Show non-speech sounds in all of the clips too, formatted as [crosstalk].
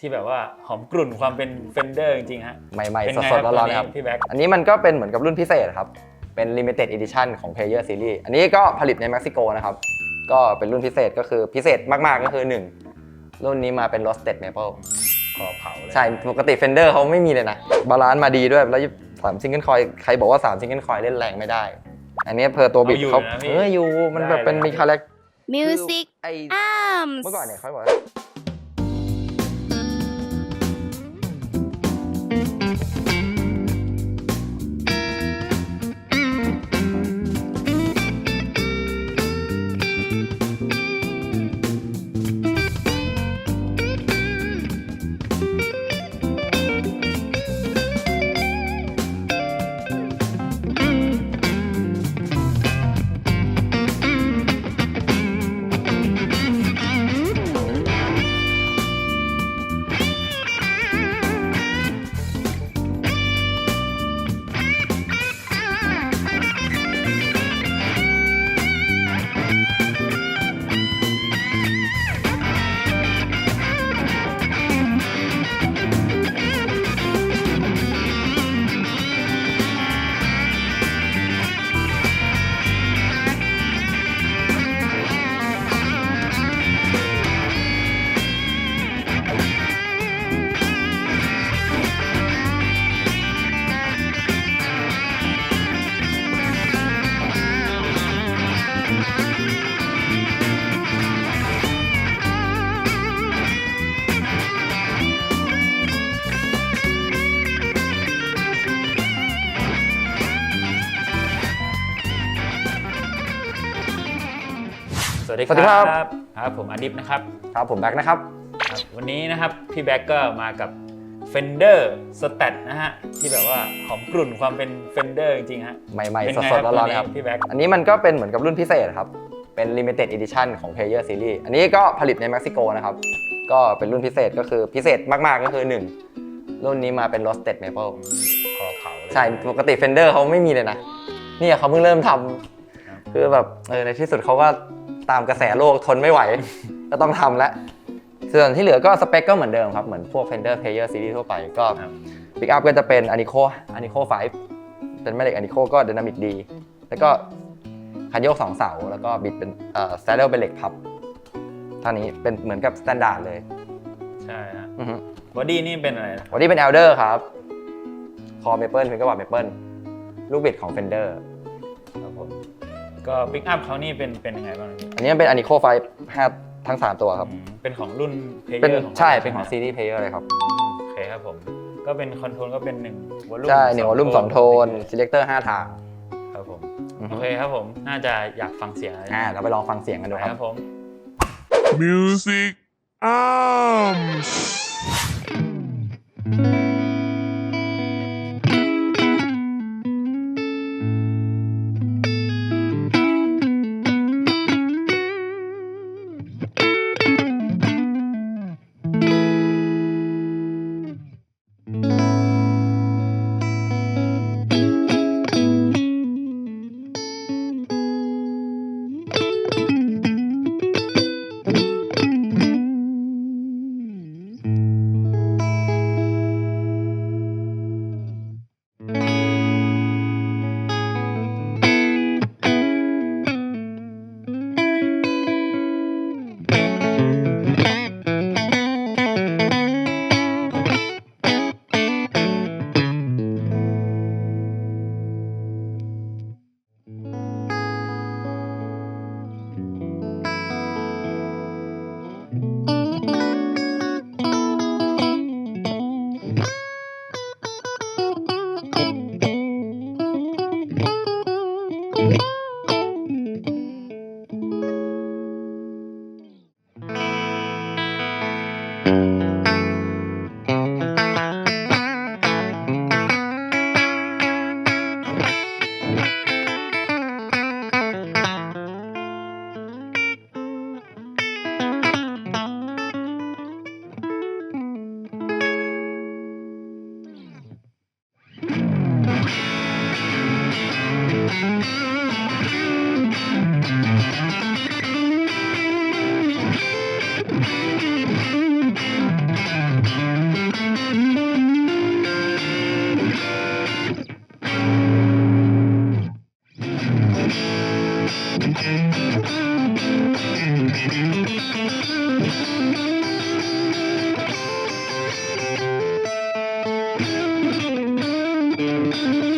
ที่แบบว่าหอมกลุ่นความเป็นเฟนเดอร์จริงๆฮะใหม่เป็นๆไงสดๆครับร้อนตัวนี้ๆครับพี่แบ็คอันนี้มันก็เป็นเหมือนกับรุ่นพิเศษครับ เป็น limited edition ของ Player Series อันนี้ก็ผลิตในเม็กซิโกนะครับ ก็เป็นรุ่นพิเศษก็คือพิเศษมาก ๆ ก็คือ 1 รุ่นนี้มาเป็น roasted maple ขอเผาเลยใช่ ปกติ Fender เขาไม่มีเลยนะ บาลานซ์มาดีด้วย แล้วสามซิงเกิลคอยใครบอกว่า3ซิงเกิลคอยเล่นแรงไม่ได้ อันนี้เพอตัวบิดเขาเอออยู่ มันแบบเป็นมีคาแรค Music ไอ Arms เมื่อก่อนเนี่ยเขาบอกว่า สวัสดีสวัสดีครับ ครับผมอดิฟนะครับ ครับผมแบ็คนะครับ ครับวันนี้นะครับพี่แบ็กก็มากับ Fender Stat นะฮะที่แบบว่าหอมกลุ่นความเป็น Fender จริงๆฮะใหม่เป็นๆไงสดครับๆร้อนๆครับตัวนี้พี่แบ็คอันนี้มันก็เป็นเหมือนกับรุ่นพิเศษครับ เป็น limited edition ของ Player Series อันนี้ก็ผลิตในเม็กซิโกนะครับ ก็เป็นรุ่นพิเศษก็คือพิเศษมากๆก็คือ 1 รุ่นนี้มาเป็น roasted maple ขอเผาเลยใช่ปกติ Fender เขาไม่มีเลยนะเนี่ยเขาเพิ่งเริ่มทำคือแบบเออในที่สุดเขาก็ ตามกระแสโลกทนไม่ไหว ก็ต้องทำแล้วส่วนที่เหลือก็สเปคก็เหมือนเดิมครับ เหมือนพวก Fender Player Series ทั่วไปก็ครับปิกอัพก็จะเป็น Anico Anico 5 เป็นแม่เหล็ก Anico ก็ Dynamic D แล้วก็คันโยก2เสา แล้วก็บิดเป็นเอ่อ saddle เป็นเหล็กพับเท่านี้เป็นเหมือนกับ standard เลยใช่ฮะอือฮึบอดี้นี่เป็นอะไรนะวันนี้เป็น Elder ครับ คอ Maple ฟิงเกอร์บอร์ด Maple ลูกบิดของ Fender ครับผม ก็ปิกอัพเขานี่เป็นเป็นยังไงบ้างพี่อันนี้มันเป็น Anico 5 5ทั้ง 3 ตัวครับ อืมเป็นของรุ่น Player เป็นของใช่ขาเป็นของไหม CD Player เลยครับอืมโอเคครับผม ก็เป็นคอนโทรลก็เป็น1วอลลุ่มใช่หนึ่งวอลลุ่ม2โทน selector 5ทางครับผม อือฮึโอเคครับผม น่าจะอยากฟังเสียงอะไรอ่าเราไปลองฟังเสียงกันดูไปคครัรับ บผม Music Arms. Thank [laughs] you.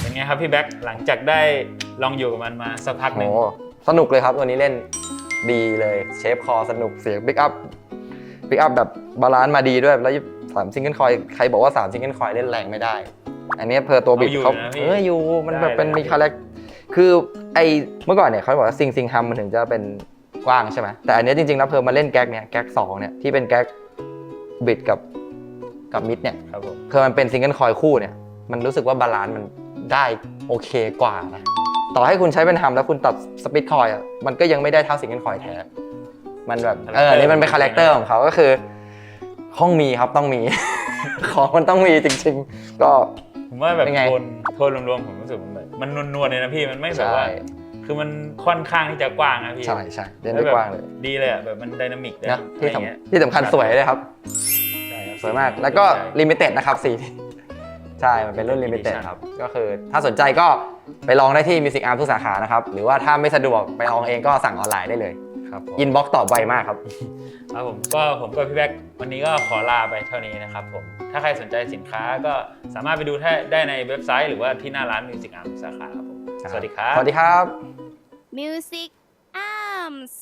เป็นไงครับพี่แบ็คหลังจากได้ลองอยู่กับมันมาสักพักหนึ่งโอ้สนุกเลยครับตัวนี้เล่นดีเลยเชฟคอสนุกเสียงบิ๊กอัพบิ๊กอัพแบบบาลานซ์มาดีด้วย แล้วสามซิงเกิลคอย ใครบอกว่า3ซิงเกิลคอยเล่นแรงไม่ได้ อันนี้เพอตัวบิดเอาอยู่เขานะพี่เอออยู่มันแบบได้เป็นได้มีคาแรคคือไอเมื่อก่อนเนี่ยเขาบอกว่าซิงซิงฮัมมันถึงจะเป็นกว้างใช่ไหมแต่อันเนี้ยจริงๆแล้วเพอมาเล่นแก๊กเนี่ยแก๊กสองเนี่ยที่เป็นแก๊กบิดกับกับมิดเนี่ยครับผมคือมันเป็นซิงเกิลคอยคู่เนี่ยมันรู้สึกว่าบาลานซ์มันได้โอเคกว่านะต่อให้คุณใช้เป็นฮัมแล้วคุณตัดสปิดคอยอะมันก็ยังไม่ได้เท่าซิงเกิลคอยแท้มันแบบเออนี่มันเป็นคาแรคเตอร์ของเขาก็คือห้องมีครับต้องมี ของมันต้องมีจริงๆ ก็ ผมว่าแบบเป็นไง โทนโทนรวมๆผมรู้สึกมันแบบมันนวลๆเลยนะพี่มันไม่แบบใช่ว่า คือมันค่อนข้างที่จะกว้างนะพี่ใช่ใช่เล่นได้กว้างเลยดีเลยอะแบบมันไดนามิกนะอะไรที่เงี้ยสำที่สำคัญสวยเลยครับ ใช่ครับสวยมากแล้วก็ลิมิเต็ดนะครับสีนี้ใช่ มันเป็นรุ่นลิมิเต็ดครับ ก็คือถ้าสนใจก็ไปลองได้ที่ Music Arm ทุกสาขานะครับ หรือว่าถ้าไม่สะดวกไปลองเองก็สั่งออนไลน์ได้เลย ครับผมอินบ็อกตอบไวมากครับ ครับผมก็ผมกับพี่แบ็ควันนี้ก็ขอลาไปเท่านี้นะครับผม ถ้าใครสนใจสินค้าก็สามารถไปดูได้ในเว็บไซต์หรือว่าที่หน้าร้านมิวสิกอาร์มสาขาครับผม สวัสดีครับ สวัสดีครับ Music Arms